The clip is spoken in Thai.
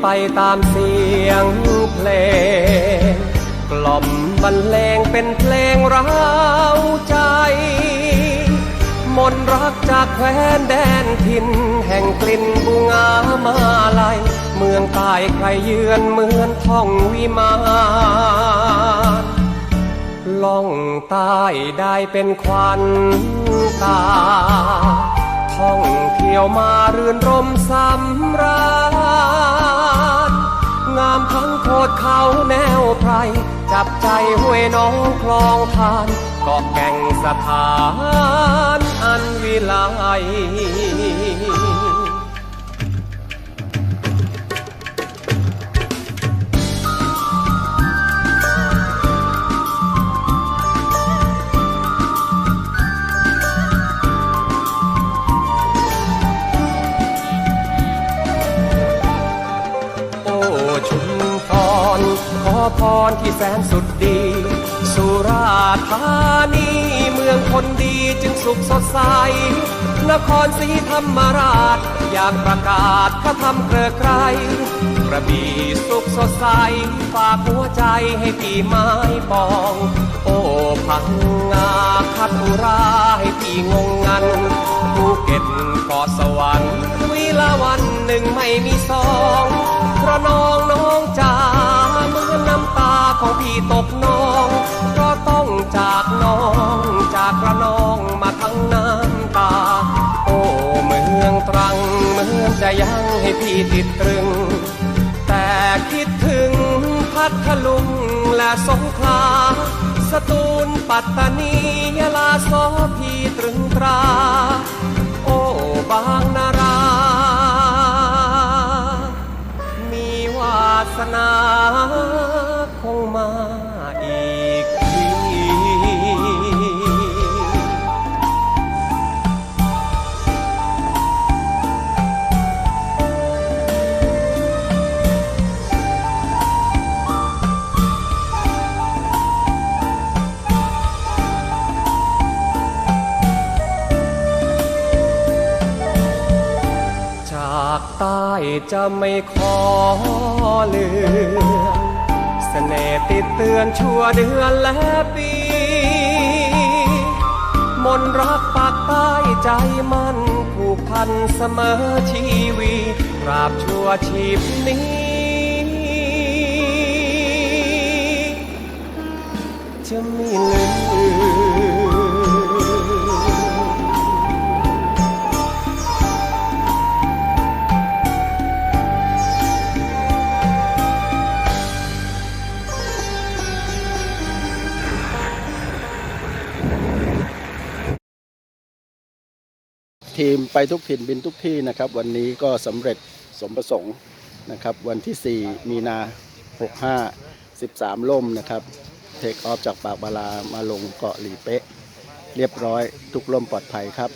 ไปตามเสียงเพลง กล่อมบรรเลงเป็นเพลงร้าวใจ มนรักจากแคว้นแดนถิ่นแห่งกลิ่นบุงามาลัยเมืองใต้ใครเยือนเหมือนท่องวิมานล่องใต้ได้เป็นควันตา ท่องเที่ยวมาเรือนรมสำรา เขาแนวไพรจับใจห้วยน้องคลองทานเกาะแก่งสถานอันวิไล พรที่แสนสุดดี สุราธานีเมืองคนดีจึงสุขสดใส นครศรีธรรมราช อยากประกาศพระธรรมเกลือไกรกระบี่สุขสดใส ฝากหัวใจให้พี่ไม้ปอง โอ้พังงาคัดอุราให้พี่งงงันภูเก็ตเกาะสวรรค์วิลาวันหนึ่งไม่มีสองเพราะน้องน้องจ๋ พี่ตกน้องก็ต้องจากน้องจากกระนองมาทั้งน้ำตา โอ้เมืองตรังเมือนจะยังให้พี่ติดตรึง แต่คิดถึงพัทลุงและสงขลาสตูลปัตตานียะลาโสพีตรึงตรา โอ้บางนารา มีวาสนา จากใต้จะไม่ขอเลือนเสน่ห์ติดเตือนชั่วเดือนและปี มนรักปากใต้ใจมันผูกพันเสมอชีวีตราบชั่วชีพนี้จะไม่ลืม ทีมไปทุกถิ่นบินทุกที่นะครับ วันนี้ก็สำเร็จสมประสงค์นะครับ วันที่ 4 มีนา 65 13 ล่มนะครับเทคออฟจากปากบาลามาลงเกาะหลีเป๊ะ เรียบร้อยทุกล่มปลอดภัยครับ